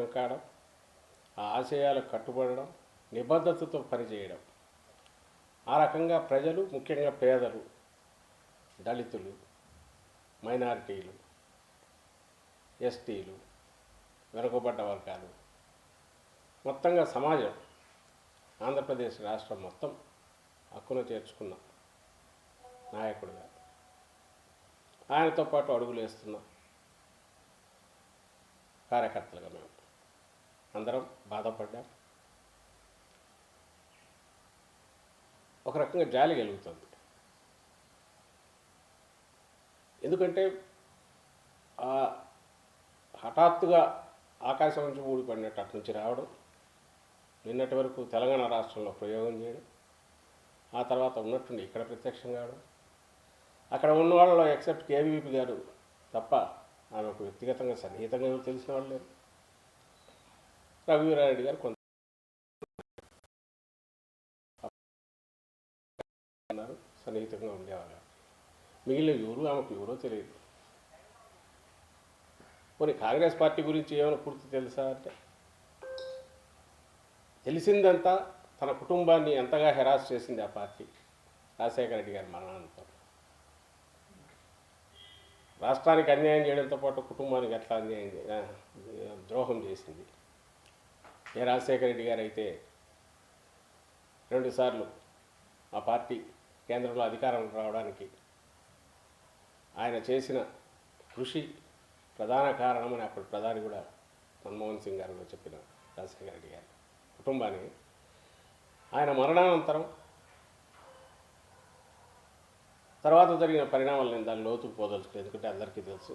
ఏకం కావడం ఆ ఆశయాలకు కట్టుబడడం నిబద్ధతతో పనిచేయడం. ఆ రకంగా ప్రజలు ముఖ్యంగా పేదలు దళితులు మైనారిటీలు ఎస్టీలు వెనుకబడ్డ వర్గాలు మొత్తంగా సమాజం ఆంధ్రప్రదేశ్ రాష్ట్రం మొత్తం హక్కును చేర్చుకున్న నాయకుడుగా ఆయనతో పాటు అడుగులు వేస్తున్న కార్యకర్తలుగా మేము అందరం బాధపడ్డాం. ఒక రకంగా జాలి కలుగుతుంది. ఎందుకంటే ఆ హఠాత్తుగా ఆకాశం నుంచి ఊడిపడినట్టు అటు నుంచి రావడం నిన్నటి వరకు తెలంగాణ రాష్ట్రంలో ప్రయోగం చేయడం ఆ తర్వాత ఉన్నట్టుండి ఇక్కడ ప్రత్యక్షం కావడం. అక్కడ ఉన్న వాళ్ళలో ఎక్సెప్ట్ కేవీపీ గారు తప్ప ఆమెకు వ్యక్తిగతంగా సన్నిహితంగా తెలిసిన వాళ్ళు లేరు. రఘువీరారెడ్డి గారు కొంత అన్నారు. సన్నిహితంగా ఉండేవాళ్ళు మిగిలిన ఎవరు? ఆమెకు ఎవరో తెలియదు. మరి కాంగ్రెస్ పార్టీ గురించి ఏమైనా పూర్తి తెలుసా అంటే? తెలిసిందంతా తన కుటుంబాన్ని ఎంతగా హెరాస్ చేసింది ఆ పార్టీ. రాజశేఖర రెడ్డి గారి మరణానంతరం. రాష్ట్రానికి అన్యాయం చేయడంతో పాటు కుటుంబానికి ఎట్లా అన్యాయం ద్రోహం చేసింది. ఏ రాజశేఖర రెడ్డి గారు అయితే రెండుసార్లు ఆ పార్టీ కేంద్రంలో అధికారం రావడానికి ఆయన చేసిన కృషి ప్రధాన కారణమని అప్పుడు ప్రధాని కూడా మన్మోహన్ సింగ్ గారు చెప్పిన రాజశేఖర రెడ్డి గారు. కుటుంబాన్ని ఆయన మరణానంతరం తర్వాత జరిగిన పరిణామాలు నేను దాని లోతుకు పోదలుచుకోలేదు ఎందుకంటే అందరికీ తెలుసు.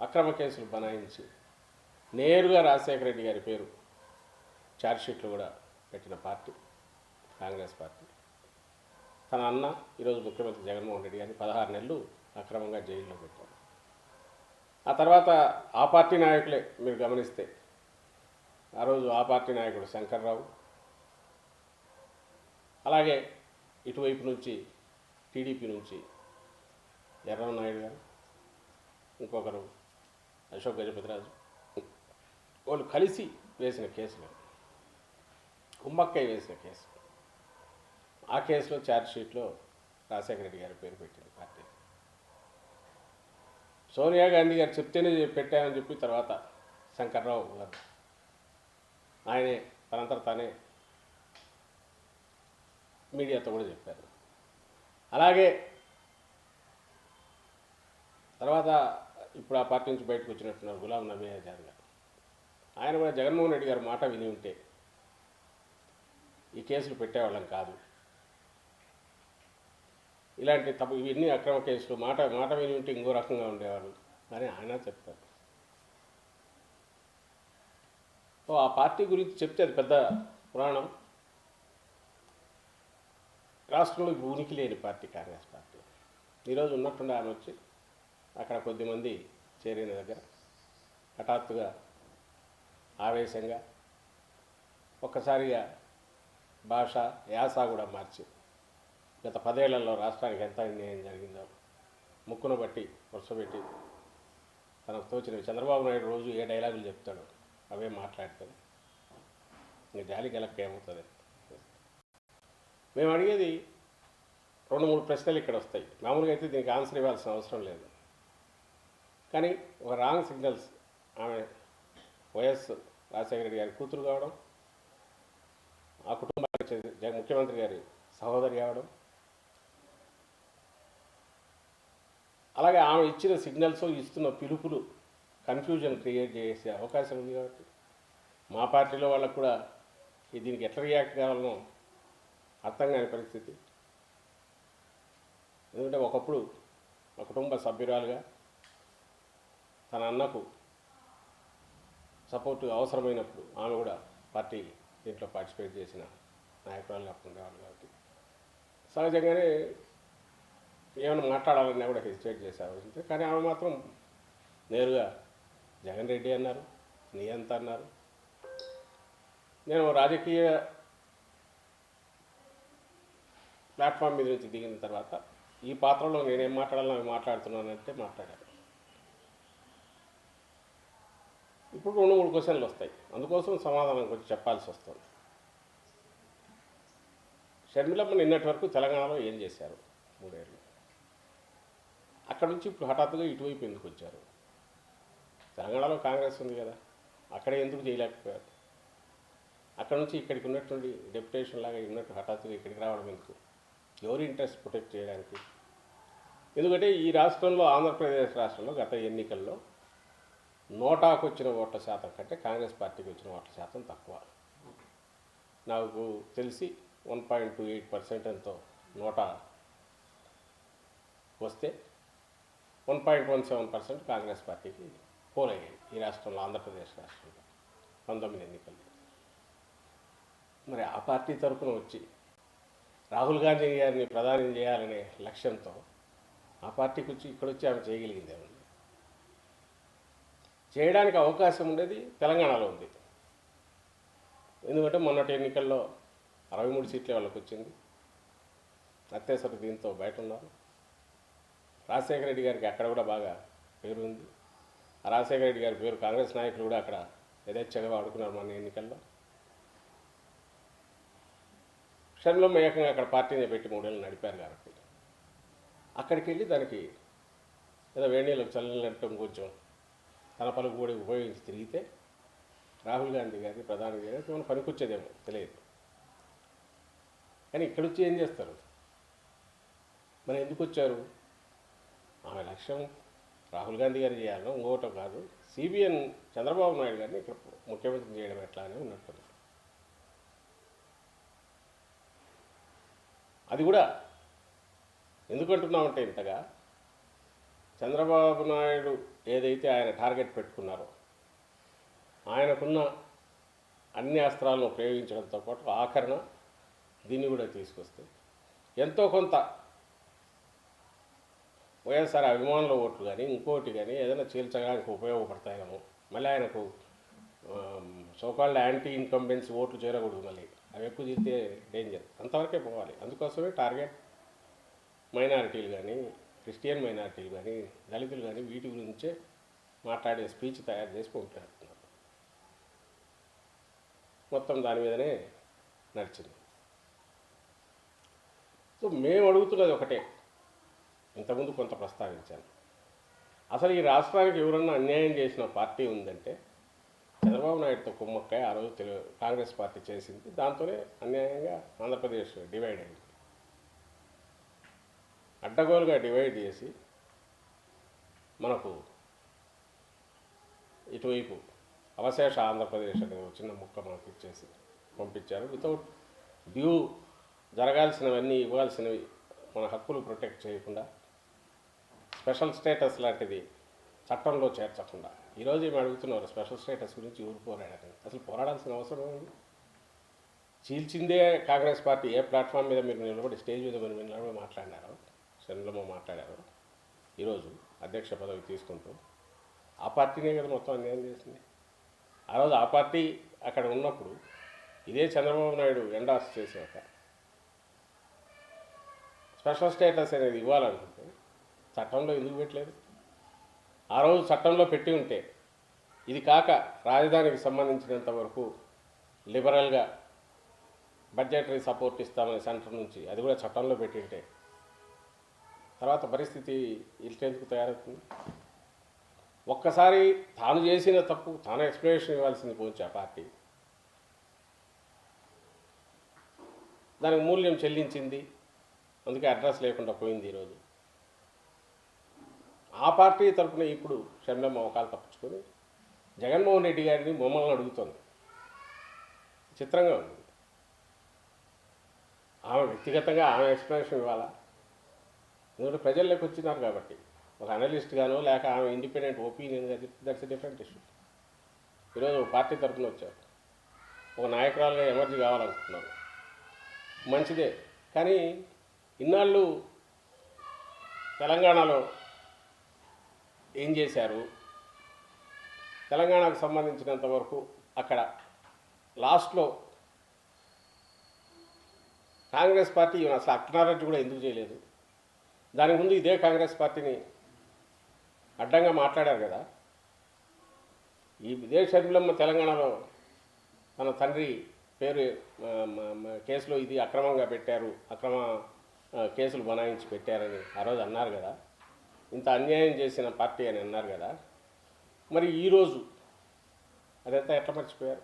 అక్రమ కేసులు బనాయించి నేరుగా రాజశేఖర రెడ్డి గారి పేరు ఛార్జ్షీట్లు కూడా పెట్టిన పార్టీ కాంగ్రెస్ పార్టీ. తన అన్న ఈరోజు ముఖ్యమంత్రి జగన్మోహన్ రెడ్డి గారిని పదహారు నెలలు అక్రమంగా జైల్లో పెట్టారు. ఆ తర్వాత ఆ పార్టీ నాయకులే మీరు గమనిస్తే ఆ రోజు ఆ పార్టీ నాయకుడు శంకర్రావు అలాగే ఇటువైపు నుంచి టీడీపీ నుంచి ఎర్రనాయుడు గారు ఇంకొకరు అశోక్ గజపతిరాజు వాళ్ళు కలిసి వేసిన కేసులు. కుమ్మక్కై వేసిన కేసు. ఆ కేసులో ఛార్జ్షీట్లో రాజశేఖర రెడ్డి గారి పేరు పెట్టింది పార్టీ. సోనియా గాంధీ గారు చెప్తేనే పెట్టామని చెప్పి తర్వాత శంకర్రావు గారు. ఆయనే తనంతర తానే మీడియాతో కూడా చెప్పారు. అలాగే తర్వాత ఇప్పుడు ఆ పార్టీ నుంచి బయటకు వచ్చినట్టున్నారు గులాం నబీ ఆజాద్ గారు. ఆయన కూడా జగన్మోహన్ రెడ్డి గారు మాట విని ఉంటే ఈ కేసులు పెట్టేవాళ్ళం కాదు. ఇలాంటి తప్పు ఇవన్నీ అక్రమ కేసులు మాట మాట విని ఉంటే ఇంకో రకంగా ఉండేవారు అని ఆయన చెప్తారు. ఓ ఆ పార్టీ గురించి చెప్తే అది పెద్ద పురాణం. రాష్ట్రంలో ఉనికి లేని పార్టీ కాంగ్రెస్ పార్టీ. ఈరోజు ఉన్నట్టుండి ఆమె వచ్చి అక్కడ కొద్దిమంది చేరిన దగ్గర హఠాత్తుగా ఆవేశంగా. ఒక్కసారిగా భాష యాస కూడా మార్చి గత పదేళ్ళలో రాష్ట్రానికి ఎంత అన్యాయం జరిగిందో ముక్కును బట్టి వరుసపెట్టి తనకు తోచినవి చంద్రబాబు నాయుడు రోజు ఏ డైలాగులు చెప్తాడో అవే మాట్లాడతాడు. ఇంకా జాలి గెలక్క ఏమవుతుంది? మేము అడిగేది రెండు మూడు ప్రశ్నలు ఇక్కడ వస్తాయి. మామూలుగా అయితే దీనికి ఆన్సర్ ఇవ్వాల్సిన అవసరం లేదు. కానీ ఒక రాంగ్ సిగ్నల్స్ ఆమె వైఎస్ రాజశేఖర రెడ్డి గారి కూతురు కావడం ఆ కుటుంబానికి చెందిన ముఖ్యమంత్రి గారి సహోదరి కావడం. అలాగే ఆమె ఇచ్చిన సిగ్నల్స్ ఇస్తున్న పిలుపులు కన్ఫ్యూజన్ క్రియేట్ చేసే అవకాశం ఉంది కాబట్టి మా పార్టీలో వాళ్ళకు కూడా దీనికి ఎట్లా రియాక్ట్ కావాలనో అర్థం కాని పరిస్థితి. ఎందుకంటే ఒకప్పుడు మా కుటుంబ సభ్యురాలుగా తన అన్నకు సపోర్ట్ అవసరమైనప్పుడు ఆమె కూడా పార్టీ దీంట్లో పార్టిసిపేట్ చేసిన నాయకురాలు ఉండేవాళ్ళు కాబట్టి. సహజంగానే ఏమైనా మాట్లాడాలన్నా కూడా హెసిటేట్ చేసేవాళ్ళు కానీ ఆమె మాత్రం నేరుగా జగన్ రెడ్డి అన్నారు నీ ఎంత అన్నారు. నేను రాజకీయ ప్లాట్ఫామ్ మీద నుంచి దిగిన తర్వాత ఈ పాత్రలో నేనేం మాట్లాడాలని అవి మాట్లాడుతున్నానంటే మాట్లాడాను ఇప్పుడు రెండు మూడు క్వశ్చన్లు వస్తాయి. అందుకోసం సమాధానం కొంచెం చెప్పాల్సి వస్తుంది. షర్మిలమ్మ నిన్నటి వరకు తెలంగాణలో ఏం చేశారు? మూడేళ్ళు. అక్కడ నుంచి ఇప్పుడు హఠాత్తుగా ఇటువైపు ఎందుకు వచ్చారు? తెలంగాణలో కాంగ్రెస్ ఉంది కదా. అక్కడ ఎందుకు చేయలేకపోయారు? అక్కడ నుంచి ఇక్కడికి ఉన్నటువంటి డెప్యుటేషన్ లాగా ఉన్నట్టు హఠాత్తుగా ఇక్కడికి రావడం ఎందుకు? ఎవరి ఇంట్రెస్ట్ ప్రొటెక్ట్ చేయడానికి? ఎందుకంటే ఈ రాష్ట్రంలో ఆంధ్రప్రదేశ్ రాష్ట్రంలో గత ఎన్నికల్లో నోటాకు వచ్చిన ఓట్ల శాతం కంటే కాంగ్రెస్ పార్టీకి వచ్చిన ఓట్ల శాతం తక్కువ. నాకు తెలిసి one point two eight percent ఎంతో నోటా వస్తే one point one seven percent Congress party పోలయ్యాయి ఈ రాష్ట్రంలో ఆంధ్రప్రదేశ్ రాష్ట్రంలో పంతొమ్మిది ఎన్నికలు మరి ఆ పార్టీ తరఫున వచ్చి రాహుల్ గాంధీ గారిని ప్రధాని చేయాలనే లక్ష్యంతో ఆ పార్టీకి వచ్చి ఇక్కడ వచ్చి ఆమె చేయగలిగింది ఏమన్నా చేయడానికి అవకాశం ఉండేది తెలంగాణలో ఉంది. ఎందుకంటే మొన్నటి ఎన్నికల్లో అరవై మూడు సీట్లే వాళ్ళకి వచ్చింది. అత్యవసర దీంతో బయట ఉన్నారు రాజశేఖర రెడ్డి గారికి అక్కడ కూడా బాగా పేరు ఉంది. రాజశేఖర రెడ్డి గారి పేరు కాంగ్రెస్ నాయకులు కూడా అక్కడ యథేచ్ఛగా వాడుకున్నారు మన ఎన్నికల్లో. షర్మిలమ్మ ఏకంగా అక్కడ పార్టీని పెట్టి మూడేళ్ళు నడిపారు కాబట్టి. అక్కడికి వెళ్ళి దానికి ఏదో వేణీలకు చల్లని కొంచెం తలపలు కూడా ఉపయోగించి తిరిగితే రాహుల్ గాంధీ గారిని ప్రధాని గారికి మనం పనికొచ్చేదేమో తెలియదు. కానీ ఇక్కడ వచ్చి ఏం చేస్తారు? మరి ఎందుకు వచ్చారు? ఆమె లక్ష్యం రాహుల్ గాంధీ గారు చేయాలో ఇంకోటో కాదు సిబిఎన్ చంద్రబాబు నాయుడు గారిని ఇక్కడ ముఖ్యమంత్రి చేయడం ఎట్లా అని ఉన్నట్టుంది అది కూడా ఎందుకంటున్నామంటే ఇంతగా చంద్రబాబు నాయుడు ఏదైతే ఆయన టార్గెట్ పెట్టుకున్నారో ఆయనకున్న అన్ని అస్త్రాలను ప్రయోగించడంతో పాటు ఆఖరణ దీన్ని కూడా తీసుకొస్తే ఎంతో కొంత వైఎస్ఆర్ అభిమానుల ఓట్లు కానీ ఇంకోటి కానీ ఏదైనా చీల్చడానికి ఉపయోగపడతాయేమో. మళ్ళీ ఆయనకు సోకాల్డ్ యాంటీ ఇన్కంబెన్స్ ఓట్లు చేరకూడదు మళ్ళీ. అవి ఎక్కువ చేస్తే డేంజర్. అంతవరకే పోవాలి. అందుకోసమే టార్గెట్ మైనారిటీలు కానీ క్రిస్టియన్ మైనార్టీలు కానీ దళితులు కానీ వీటి గురించే మాట్లాడే స్పీచ్ తయారు చేసి పంపిస్తున్నారు మొత్తం దాని మీదనే నడిచింది. సో మేము అడుగుతున్నది ఒకటే. ఇంతకుముందు కొంత ప్రస్తావించాను. అసలు ఈ రాష్ట్రానికి ఎవరన్నా అన్యాయం చేసిన పార్టీ ఉందంటే చంద్రబాబు నాయుడుతో కుమ్మక్కాయ ఆ రోజు తెలుగు కాంగ్రెస్ పార్టీ చేసింది. దాంతోనే అన్యాయంగా ఆంధ్రప్రదేశ్ డివైడ్ అయింది. అడ్డగోలుగా డివైడ్ చేసి మనకు ఇటువైపు అవశేష ఆంధ్రప్రదేశ్ అనే చిన్న ముక్క మనకు ఇచ్చేసి పంపించారు. వితౌట్ డ్యూ జరగాల్సినవన్నీ ఇవ్వాల్సినవి మన హక్కులు ప్రొటెక్ట్ చేయకుండా స్పెషల్ స్టేటస్ లాంటిది చట్టంలో చేర్చకుండా. ఈరోజు ఏమి అడుగుతున్నారు? స్పెషల్ స్టేటస్ గురించి ఊరు పోరాడని అసలు పోరాడాల్సిన అవసరం ఉంది చీల్చిందే కాంగ్రెస్ పార్టీ ఏ ప్లాట్ఫామ్ మీద మీరు నిలబడి స్టేజ్ మీద మీరు నిలబడి మాట్లాడినారో? శనిలో మాట్లాడారు. ఈరోజు అధ్యక్ష పదవి తీసుకుంటూ ఆ పార్టీనే కదా మొత్తం అన్యాయం చేసింది. ఆ రోజు ఆ పార్టీ అక్కడ ఉన్నప్పుడు ఇదే చంద్రబాబు నాయుడు ఎండాస్ చేశాక స్పెషల్ స్టేటస్ అనేది ఇవ్వాలనుకుంటే చట్టంలో ఎందుకు పెట్టలేదు? ఆ రోజు చట్టంలో పెట్టి ఉంటే ఇది కాక రాజధానికి సంబంధించినంత వరకు లిబరల్గా బడ్జెటరీ సపోర్ట్ ఇస్తామని సెంటర్ నుంచి అది కూడా చట్టంలో పెట్టింటే తర్వాత పరిస్థితి ఇల్టెందుకు తయారవుతుంది. ఒక్కసారి తాను చేసిన తప్పు తాను ఎక్స్ప్లెనేషన్ ఇవ్వాల్సింది పోవచ్చు ఆ పార్టీ. దానికి మూల్యం చెల్లించింది. అందుకే అడ్రస్ లేకుండా పోయింది ఈరోజు. ఆ పార్టీ తరఫున ఇప్పుడు షర్మిలమ్మ అవకాలు తప్పించుకొని జగన్మోహన్ రెడ్డి గారిని మమ్మల్ని అడుగుతోంది. చిత్రంగా ఉంది. ఆమె వ్యక్తిగతంగా ఆమె ఎక్స్ప్లెనేషన్ ఇవ్వాలా? ఎందుకంటే ప్రజల్లోకి వచ్చినారు కాబట్టి. ఒక అనలిస్ట్ గానో లేక ఆమె independent opinion that's different issue ఈరోజు ఒక పార్టీ తరఫున వచ్చారు. ఒక నాయకురాలుగా ఎమర్జీ కావాలనుకుంటున్నారు మంచిదే. కానీ ఇన్నాళ్ళు తెలంగాణలో ఏం చేశారు? తెలంగాణకు సంబంధించినంత వరకు అక్కడ లాస్ట్లో కాంగ్రెస్ పార్టీ ఈవెన్ అసలు అక్నారెడ్డి కూడా ఎందుకు చేయలేదు? దానికి ముందు ఇదే కాంగ్రెస్ పార్టీని అడ్డంగా మాట్లాడారు కదా. ఈ ఇదే షర్మిలమ్మ తెలంగాణలో తన తండ్రి పేరు కేసులో ఇది అక్రమంగా పెట్టారు అక్రమ కేసులు బనాయించి పెట్టారని ఆ రోజు అన్నారు కదా. ఇంత అన్యాయం చేసిన పార్టీ అని అన్నారు కదా. మరి ఈరోజు అదంతా ఎట్లా మర్చిపోయారు?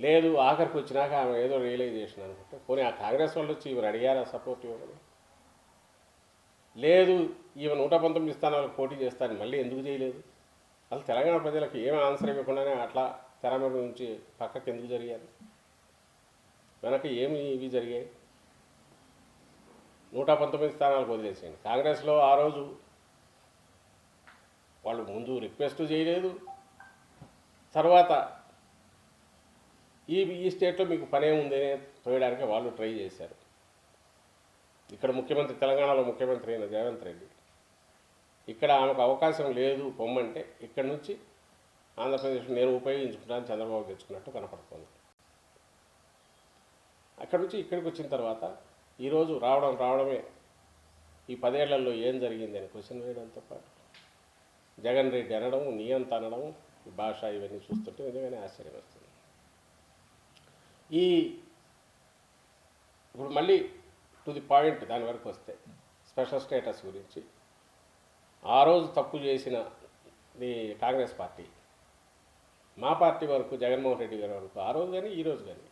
లేదు ఆఖరికి వచ్చినాక ఆమె ఏదో రియలైజేషన్ అనుకుంటే. పోనీ ఆ కాంగ్రెస్ వాళ్ళు వచ్చి ఈమెను అడిగారా సపోర్ట్ ఇవ్వమని? లేదు ఈమె నూట పంతొమ్మిది స్థానాలకు పోటీ చేస్తారని మళ్ళీ ఎందుకు చేయలేదు? అసలు తెలంగాణ ప్రజలకు ఏమి ఆన్సర్ ఇవ్వకుండానే అట్లా తెర మీద నుంచి పక్కకి ఎందుకు జరిగారు? వెనక ఏమి ఇవి జరిగాయి? నూట పంతొమ్మిది స్థానాలకు వదిలేసేయండి. కాంగ్రెస్లో ఆ రోజు వాళ్ళు ముందు రిక్వెస్ట్ చేయలేదు. తర్వాత ఈ ఈ స్టేట్లో మీకు పనే ఉంది తోయడానికి వాళ్ళు ట్రై చేశారు. ఇక్కడ ముఖ్యమంత్రి తెలంగాణలో ముఖ్యమంత్రి అయిన రేవంత్ రెడ్డి. ఇక్కడ ఆమెకు అవకాశం లేదు పొమ్మంటే ఇక్కడ నుంచి ఆంధ్రప్రదేశ్ నేను ఉపయోగించుకుంటాను చంద్రబాబు తెచ్చుకున్నట్టు కనపడుతుంది. అక్కడ నుంచి ఇక్కడికి వచ్చిన తర్వాత ఈరోజు రావడం రావడమే ఈ పదేళ్ళలో ఏం జరిగింది అని క్వశ్చన్ వేయడంతో పాటు జగన్ రెడ్డి అనడం నియంత అనడం ఈ భాష ఇవన్నీ చూస్తుంటే నిజంగానే ఆశ్చర్యం ఈ ఇప్పుడు మళ్ళీ టు ది పాయింట్ దాని వరకు వస్తే స్పెషల్ స్టేటస్ గురించి. ఆ రోజు తప్పు చేసిన ది కాంగ్రెస్ పార్టీ మా పార్టీ వరకు జగన్మోహన్ రెడ్డి గారి వరకు ఆ రోజు కానీ ఈ రోజు కానీ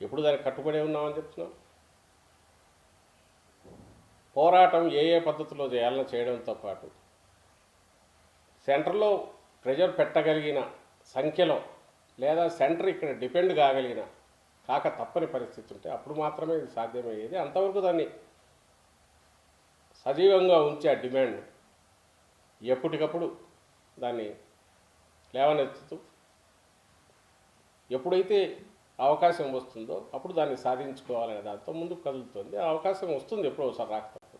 ఎప్పుడు దానికి కట్టుబడి ఉన్నామని చెప్తున్నాం. పోరాటం ఏ ఏ పద్ధతిలో చేయాలని చేయడంతో పాటు సెంటర్లో ప్రెజర్ పెట్టగలిగిన సంఖ్యలో లేదా సెంటర్ ఇక్కడ డిపెండ్ కాగలిగిన కాక తప్పని పరిస్థితి ఉంటే అప్పుడు మాత్రమే ఇది సాధ్యమయ్యేది. అంతవరకు దాన్ని సజీవంగా ఉంచే ఆ డిమాండ్ ఎప్పటికప్పుడు దాన్ని లేవనెత్తుతూ ఎప్పుడైతే అవకాశం వస్తుందో అప్పుడు దాన్ని సాధించుకోవాలనే దాంతో ముందుకు కదులుతుంది. ఆ అవకాశం వస్తుంది ఎప్పుడో ఒకసారి రాకపోతే.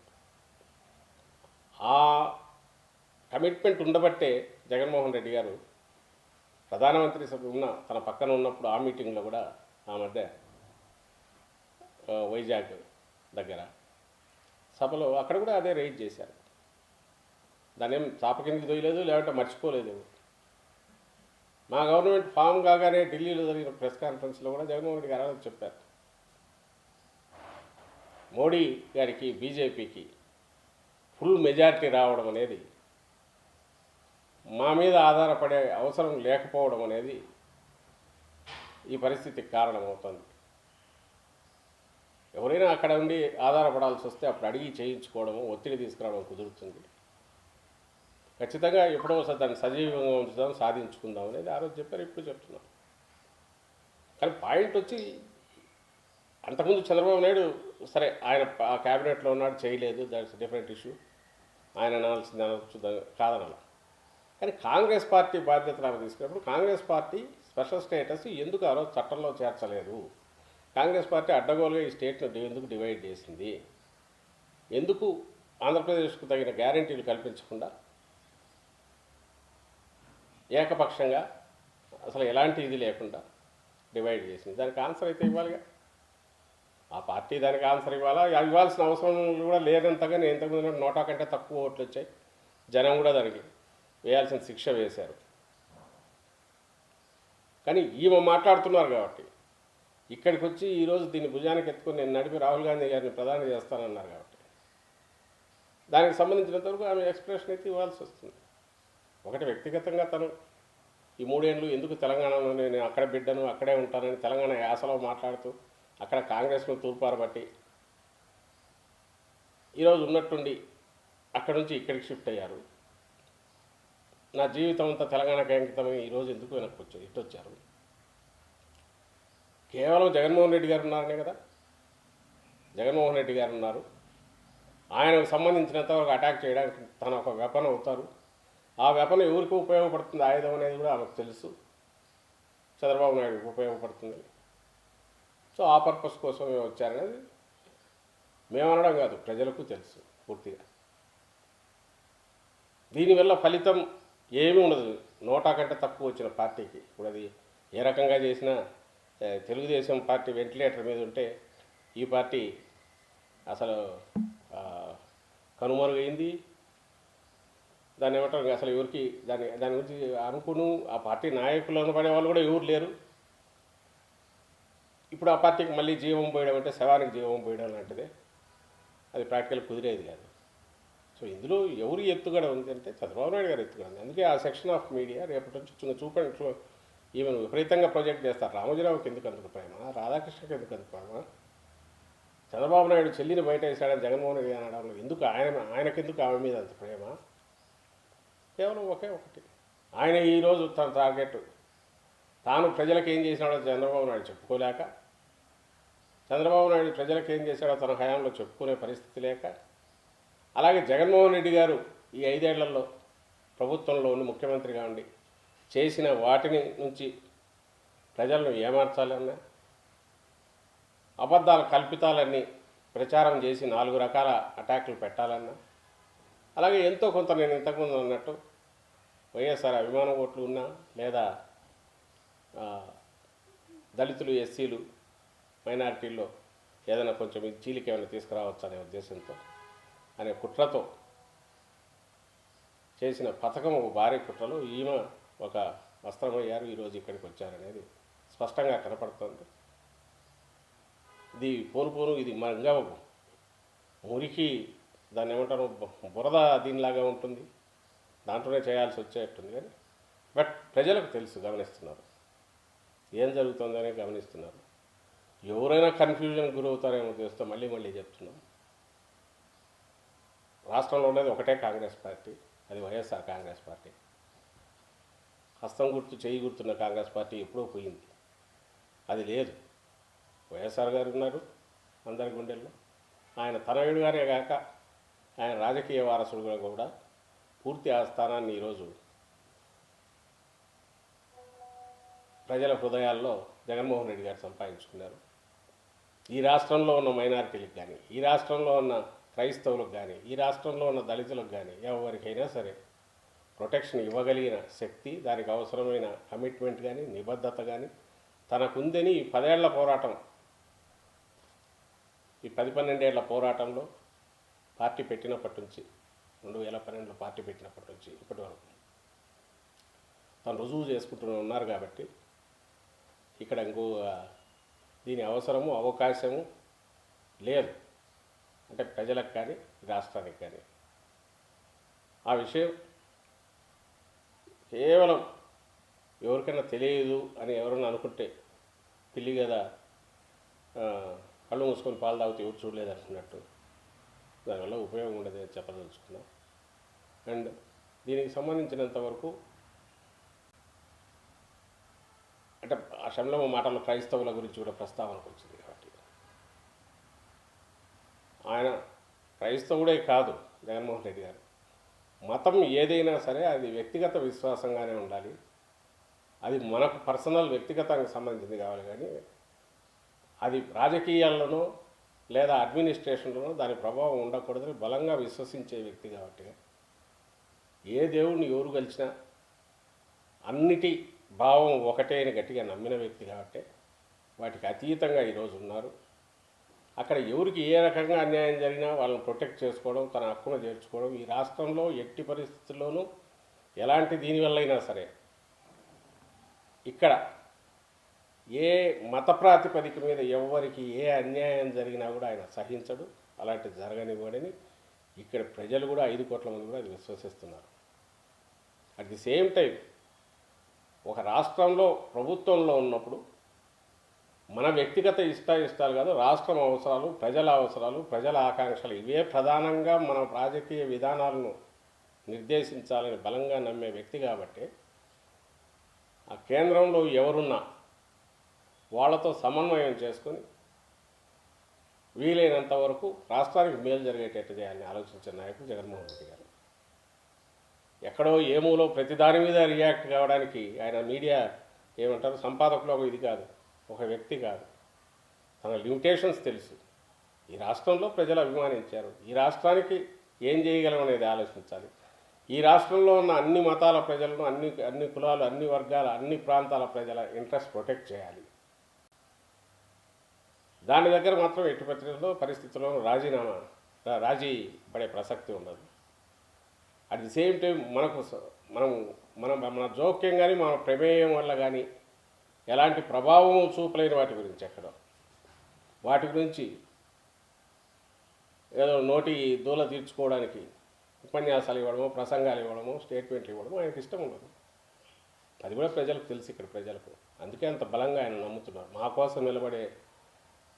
ఆ కమిట్మెంట్ ఉండబట్టే జగన్మోహన్ రెడ్డి గారు ప్రధానమంత్రి సభ ఉన్న తన పక్కన ఉన్నప్పుడు ఆ మీటింగ్లో కూడా ఆ మధ్య వైజాగ్ దగ్గర సభలో అక్కడ కూడా అదే రైజ్ చేశారు. దాన్ని ఏం చాప కిందకి తోయలేదు లేదంటే మర్చిపోలేదు. మా గవర్నమెంట్ ఫామ్ కాగానే ఢిల్లీలో జరిగిన ప్రెస్ కాన్ఫరెన్స్లో కూడా జగన్మోహన్ రెడ్డి గారు చెప్పారు. మోడీ గారికి బీజేపీకి ఫుల్ మెజారిటీ రావడం అనేది మా మీద ఆధారపడే అవసరం లేకపోవడం అనేది ఈ పరిస్థితికి కారణమవుతుంది. ఎవరైనా అక్కడ ఉండి ఆధారపడాల్సి వస్తే అప్పుడు అడిగి చేయించుకోవడము ఒత్తిడి తీసుకురావడం కుదురుతుంది. ఖచ్చితంగా ఎప్పుడో ఒకసారి దాన్ని సజీవంగా ఉంచుదాం సాధించుకుందాం అనేది ఆ రోజు చెప్పారు ఇప్పుడు చెప్తున్నాం. కానీ పాయింట్ వచ్చి అంతకుముందు చంద్రబాబు నాయుడు సరే ఆయన ఆ క్యాబినెట్లో ఉన్నాడు చేయలేదు దాట్స్ డిఫరెంట్ ఇష్యూ. ఆయన అనాల్సింది అనొచ్చు కాదనాలి. కానీ కాంగ్రెస్ పార్టీ బాధ్యతలు ఆమె తీసుకున్నప్పుడు కాంగ్రెస్ పార్టీ స్పెషల్ స్టేటస్ ఎందుకు ఆ రోజు చట్టంలో చేర్చలేదు? కాంగ్రెస్ పార్టీ అడ్డగోలుగా ఈ స్టేట్ను ఎందుకు డివైడ్ చేసింది? ఎందుకు ఆంధ్రప్రదేశ్కు తగిన గ్యారంటీలు కల్పించకుండా ఏకపక్షంగా అసలు ఎలాంటి ఇది లేకుండా డివైడ్ చేసింది? దానికి ఆన్సర్ అయితే ఇవ్వాలిగా. ఆ పార్టీ దానికి ఆన్సర్ ఇవ్వాలా? ఇవ్వాల్సిన అవసరం కూడా లేదంతగా నేను ఇంతకుముందు నోటా కంటే తక్కువ ఓట్లు వచ్చాయి. జనం కూడా దానికి వేయాల్సిన శిక్ష వేశారు. కానీ ఈమె మాట్లాడుతున్నారు కాబట్టి ఇక్కడికి వచ్చి ఈరోజు దీన్ని భుజానికి ఎత్తుకొని నేను నడిపి రాహుల్ గాంధీ గారిని ప్రధాని చేస్తానన్నారు కాబట్టి దానికి సంబంధించినంతవరకు ఆమె ఎక్స్ప్రెషన్ అయితే ఇవ్వాల్సి వస్తుంది. ఒకటి వ్యక్తిగతంగా తను ఈ మూడేళ్ళు ఎందుకు తెలంగాణలో నేను అక్కడ బిడ్డను అక్కడే ఉంటానని తెలంగాణ యాసలో మాట్లాడుతూ అక్కడ కాంగ్రెస్ను తూర్పారబట్టి ఈరోజు ఉన్నట్టుండి అక్కడి నుంచి ఇక్కడికి షిఫ్ట్ అయ్యారు. నా జీవితం అంతా తెలంగాణకి అంకితమై ఈరోజు ఎందుకు వెనక్కి వచ్చారు ఇటు వచ్చారు? కేవలం జగన్మోహన్ రెడ్డి గారు ఉన్నారనే కదా? జగన్మోహన్ రెడ్డి గారు ఉన్నారు. ఆయనకు సంబంధించినంత వరకు అటాక్ చేయడానికి తన ఒక వెపన్ అవుతారు. ఆ వెపన్ ఎవరికి ఉపయోగపడుతుంది? ఆయుధం అనేది కూడా ఆమెకు తెలుసు. చంద్రబాబు నాయుడుకి ఉపయోగపడుతుంది. సో ఆ పర్పస్ కోసం మేము వచ్చారనేది మేము అనడం కాదు ప్రజలకు తెలుసు పూర్తిగా. దీనివల్ల ఫలితం ఏమీ ఉండదు. నోటా కంటే తక్కువ వచ్చిన పార్టీకి. ఇప్పుడు అది ఏ రకంగా చేసినా తెలుగుదేశం పార్టీ వెంటిలేటర్ మీద ఉంటే ఈ పార్టీ అసలు కనుమరుగైంది. దాన్ని ఏమంటారు? అసలు ఎవరికి దాని దాని గురించి అనుకును. ఆ పార్టీ నాయకులు అనబడే వాళ్ళు కూడా ఎవరు లేరు. ఇప్పుడు ఆ పార్టీకి మళ్ళీ జీవం పోయడం అంటే శవానికి జీవం పోయడం లాంటిదే. అది ప్రాక్టికల్ కుదిరేది కాదు. సో ఇందులో ఎవరు ఎత్తుగడ ఉంది అంటే చంద్రబాబు నాయుడు గారు ఎత్తుగడ ఉంది. అందుకే ఆ సెక్షన్ ఆఫ్ మీడియా రేపటి నుంచి చూపండి చూ ఈవెన్ విపరీతంగా ప్రొజెక్ట్ చేస్తారు. రామోజీరావుకి ఎందుకు అందుకు ప్రేమ? రాధాకృష్ణకి ఎందుకు అందుకు ప్రేమ? చంద్రబాబు నాయుడు చెల్లిని బయట వేసాడని జగన్మోహన్ రెడ్డి అనడంలో ఎందుకు ఆయన ఆయనకెందుకు ఆమె మీద అంత ప్రేమ? కేవలం ఒకే ఒకటి. ఆయన ఈరోజు తన టార్గెట్ తాను ప్రజలకు ఏం చేసినాడో చంద్రబాబు నాయుడు చెప్పుకోలేక చంద్రబాబు నాయుడు ప్రజలకు ఏం చేశాడో తన హయాంలో చెప్పుకునే పరిస్థితి లేక అలాగే జగన్మోహన్ రెడ్డి గారు ఈ ఐదేళ్ళలో ప్రభుత్వంలో ఉండి ముఖ్యమంత్రిగా ఉండి చేసిన వాటిని నుంచి ప్రజలను ఏమార్చాలన్నా అబద్ధాల కల్పితాలన్నీ ప్రచారం చేసి నాలుగు రకాల అటాకులు పెట్టాలన్నా? అలాగే ఎంతో కొంత నేను ఇంతకుముందు అన్నట్టు వైఎస్ఆర్ అభిమాన ఓట్లు ఉన్నా లేదా దళితులు ఎస్సీలు మైనారిటీల్లో ఏదైనా కొంచెం చీలిక ఏమైనా తీసుకురావచ్చు అనే ఉద్దేశంతో? అనే కుట్రతో చేసిన పథకం ఒక భారీ కుట్రలో ఈమె ఒక వస్త్రమయ్యారు. ఈరోజు ఇక్కడికి వచ్చారనేది స్పష్టంగా కనపడుతుంది. ఇది పోను పోను ఇది మంగా మురికి దాన్ని ఏమంటారు బురద దీనిలాగా ఉంటుంది. దాంట్లోనే చేయాల్సి వచ్చేట్టుంది కానీ బట్ ప్రజలకు తెలుసు గమనిస్తున్నారు. ఏం జరుగుతుందనే గమనిస్తున్నారు. ఎవరైనా కన్ఫ్యూజన్ గురవుతారేమో తెలుస్తే మళ్ళీ మళ్ళీ చెప్తున్నాం. రాష్ట్రంలో ఉండేది ఒకటే కాంగ్రెస్ పార్టీ అది వైఎస్ఆర్ కాంగ్రెస్ పార్టీ. హస్తం గుర్తు చేయి గుర్తున్న కాంగ్రెస్ పార్టీ ఎప్పుడో పోయింది. అది లేదు. వైఎస్ఆర్ గారు ఉన్నారు అందరి గుండెల్లో. ఆయన తనయుడు గారే కాక ఆయన రాజకీయ వారసుడుగా కూడా పూర్తి ఆ స్థానాన్ని ఈరోజు ప్రజల హృదయాల్లో జగన్మోహన్ రెడ్డి గారు సంపాదించుకున్నారు. ఈ రాష్ట్రంలో ఉన్న మైనారిటీలకు కానీ ఈ రాష్ట్రంలో ఉన్న క్రైస్తవులకు కానీ ఈ రాష్ట్రంలో ఉన్న దళితులకు కానీ ఎవరికైనా సరే ప్రొటెక్షన్ ఇవ్వగలిగిన శక్తి దానికి అవసరమైన కమిట్మెంట్ కానీ నిబద్ధత కానీ తనకుందని ఈ పదేళ్ళ పోరాటం. ఈ పది పన్నెండేళ్ళ పోరాటంలో పార్టీ పెట్టినప్పటి నుంచి రెండు వేల పన్నెండులో పార్టీ పెట్టినప్పటి నుంచి ఇప్పటి వరకు తను రుజువు చేసుకుంటూ ఉన్నారు కాబట్టి ఇక్కడ ఇంకో దీని అవసరము అవకాశము లేదు. అంటే ప్రజలకు కానీ రాష్ట్రానికి కానీ. ఆ విషయం కేవలం ఎవరికైనా తెలియదు అని ఎవరైనా అనుకుంటే పిల్లి కదా కళ్ళు మూసుకొని పాలు తాగితే ఎవరు చూడలేదు అనుకున్నట్టు దానివల్ల ఉపయోగం ఉండదు అని చెప్పదలుచుకున్నాం. అండ్ దీనికి సంబంధించినంత వరకు అంటే ఆ శంలో మాటల క్రైస్తవుల గురించి కూడా ప్రస్తావనకు వచ్చింది ఆయన క్రైస్తవుడే కాదు జగన్మోహన్ రెడ్డి గారు. మతం ఏదైనా సరే అది వ్యక్తిగత విశ్వాసంగానే ఉండాలి. అది మనకు పర్సనల్ వ్యక్తిగతంగా సంబంధించింది కావాలి కానీ అది రాజకీయాల్లోనో లేదా అడ్మినిస్ట్రేషన్లోనో దాని ప్రభావం ఉండకూడదని బలంగా విశ్వసించే వ్యక్తి కాబట్టి ఏ దేవుడిని ఎవరు గెలిచినా అన్నిటి భావం ఒకటే అని గట్టిగా నమ్మిన వ్యక్తి కాబట్టి వాటికి అతీతంగా ఈరోజు ఉన్నారు. అక్కడ ఎవరికి ఏ రకంగా అన్యాయం జరిగినా వాళ్ళని ప్రొటెక్ట్ చేసుకోవడం తన హక్కును చేర్చుకోవడం ఈ రాష్ట్రంలో ఎట్టి పరిస్థితుల్లోనూ ఎలాంటి దీనివల్లైనా సరే ఇక్కడ ఏ మత ప్రాతిపదిక మీద ఎవరికి ఏ అన్యాయం జరిగినా కూడా ఆయన సహించడు. అలాంటి జరగనివ్వడని ఇక్కడ ప్రజలు కూడా ఐదు కోట్ల మంది కూడా అది విశ్వసిస్తున్నారు. అట్ ది సేమ్ టైం ఒక రాష్ట్రంలో ప్రభుత్వంలో ఉన్నప్పుడు మన వ్యక్తిగత ఇష్ట ఇష్టాలు కాదు రాష్ట్రం అవసరాలు ప్రజల అవసరాలు ప్రజల ఆకాంక్షలు ఇవే ప్రధానంగా మన రాజకీయ విధానాలను నిర్దేశించాలని బలంగా నమ్మే వ్యక్తి కాబట్టి ఆ కేంద్రంలో ఎవరున్నా వాళ్ళతో సమన్వయం చేసుకొని వీలైనంత వరకు రాష్ట్రానికి మేలు జరిగేటట్టు చేయాలని ఆలోచించిన నాయకుడు జగన్మోహన్ రెడ్డి గారు. ఎక్కడో ఏమూలో ప్రతి దాని మీద రియాక్ట్ కావడానికి ఆయన మీడియా ఏమంటారు సంపాదకులు ఇది కాదు. ఒక వ్యక్తి కాదు. తన లిమిటేషన్స్ తెలుసు. ఈ రాష్ట్రంలో ప్రజలు అభిమానించారు. ఈ రాష్ట్రానికి ఏం చేయగలం అనేది ఆలోచించాలి. ఈ రాష్ట్రంలో ఉన్న అన్ని మతాల ప్రజలను అన్ని అన్ని కులాలు అన్ని వర్గాల అన్ని ప్రాంతాల ప్రజల ఇంట్రెస్ట్ ప్రొటెక్ట్ చేయాలి. దాని దగ్గర మాత్రం ఎట్టి పరిస్థితుల్లో పరిస్థితుల్లో రాజీనామా రాజీ పడే ప్రసక్తి ఉండదు. అట్ ది సేమ్ టైం మనకు మనం మనం మన మన జోక్యం కానీ మన ప్రమేయం వల్ల కానీ ఎలాంటి ప్రభావం చూపలేని వాటి గురించి ఎక్కడ. వాటి గురించి ఏదో నోటి దూల తీర్చుకోవడానికి ఉపన్యాసాలు ఇవ్వడము ప్రసంగాలు ఇవ్వడము స్టేట్మెంట్లు ఇవ్వడము ఆయనకి ఇష్టం ఉండదు. అది కూడా ప్రజలకు తెలుసు ఇక్కడ ప్రజలకు. అందుకే అంత బలంగా ఆయన నమ్ముతున్నారు. మా కోసం నిలబడే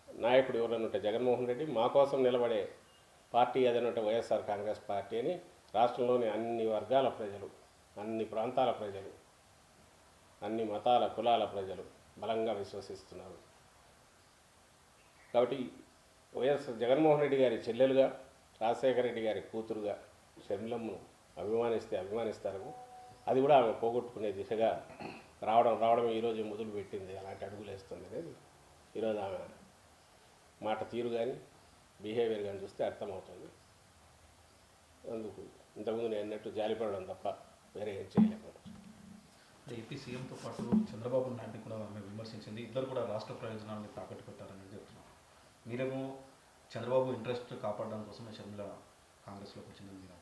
నాయకుడు ఎవరైనా ఉంటే జగన్మోహన్ రెడ్డి మా కోసం నిలబడే పార్టీ ఏదైనా ఉంటే వైఎస్ఆర్ కాంగ్రెస్ పార్టీ అని రాష్ట్రంలోని అన్ని వర్గాల ప్రజలు అన్ని ప్రాంతాల ప్రజలు అన్ని మతాల కులాల ప్రజలు బలంగా విశ్వసిస్తున్నారు. కాబట్టి వైఎస్ జగన్మోహన్ రెడ్డి గారి చెల్లెలుగా రాజశేఖర రెడ్డి గారి కూతురుగా షర్మిలమ్మను అభిమానిస్తే అభిమానిస్తారు. అది కూడా ఆమె పోగొట్టుకునే దిశగా రావడం రావడం ఈరోజు మొదలు పెట్టింది. అలాంటి అడుగులు వేస్తుంది అనేది ఈరోజు ఆమె మాట తీరు కానీ బిహేవియర్ కానీ చూస్తే అర్థమవుతుంది. అందుకు ఇంతకుముందు నేను అన్నట్టు జాలిపడడం తప్ప వేరే ఏం చేయలేము ఏపీ సీఎంతో పాటు చంద్రబాబు నాయుడిని కూడా ఆమె విమర్శించింది. ఇద్దరు కూడా రాష్ట్ర ప్రయోజనాలను తాకట్టు పెట్టారని చెప్తున్నారు మీరేమో చంద్రబాబు ఇంట్రెస్ట్ కాపాడడం కోసమే షర్మిల కాంగ్రెస్లోకి వచ్చిందని మీరు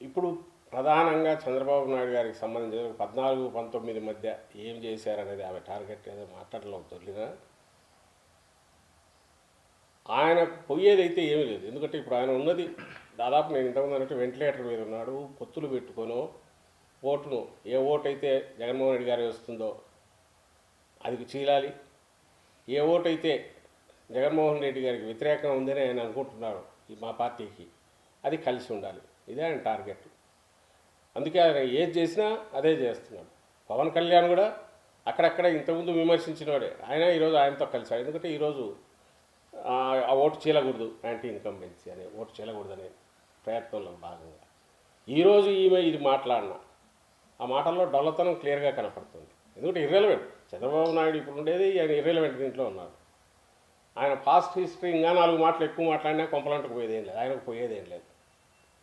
ఇప్పుడు ప్రధానంగా చంద్రబాబు నాయుడు గారికి సంబంధించిన పద్నాలుగు పంతొమ్మిది మధ్య ఏం చేశారనేది ఆమె టార్గెట్ ఏదో మాట్లాడలో తొలిగా ఆయన పోయేదైతే ఏమీ లేదు. ఎందుకంటే ఇప్పుడు ఆయన ఉన్నది దాదాపు నేను ఇంతకుముందు అన్నట్టు వెంటిలేటర్ మీద ఉన్నాడు పొత్తులు పెట్టుకోను ఓటును ఏ ఓటు అయితే జగన్మోహన్ రెడ్డి గారు వస్తుందో అది చీలాలి. ఏ ఓటు అయితే జగన్మోహన్ రెడ్డి గారికి వ్యతిరేకంగా ఉందని ఆయన అనుకుంటున్నారు మా పార్టీకి అది కలిసి ఉండాలి. ఇదే ఆయన టార్గెట్. అందుకే ఆయన ఏది చేసినా అదే చేస్తున్నాడు. పవన్ కళ్యాణ్ కూడా అక్కడక్కడ ఇంతకుముందు విమర్శించినవాడే ఆయన ఈరోజు ఆయనతో కలిసాడు. ఎందుకంటే ఈరోజు ఆ ఓటు చీలకూడదు యాంటీ ఇన్కంబెన్సీ అనే ఓటు చీలకూడదు అనే ప్రయత్నంలో భాగంగా. ఈరోజు ఈమె ఇది మాట్లాడినా ఆ మాటల్లో డొల్లతనం క్లియర్గా కనపడుతుంది. ఎందుకంటే ఇర్రెలవెంట్ చంద్రబాబు నాయుడు ఇప్పుడు ఉండేది ఆయన ఇర్రెలవెంట్ దీంట్లో ఉన్నారు. ఆయన పాస్ట్ హిస్టరీ ఇంకా నాలుగు మాటలు ఎక్కువ మాట్లాడినా కొంపలంటకు పోయేదేం లేదు. ఆయనకు పోయేదేం లేదు.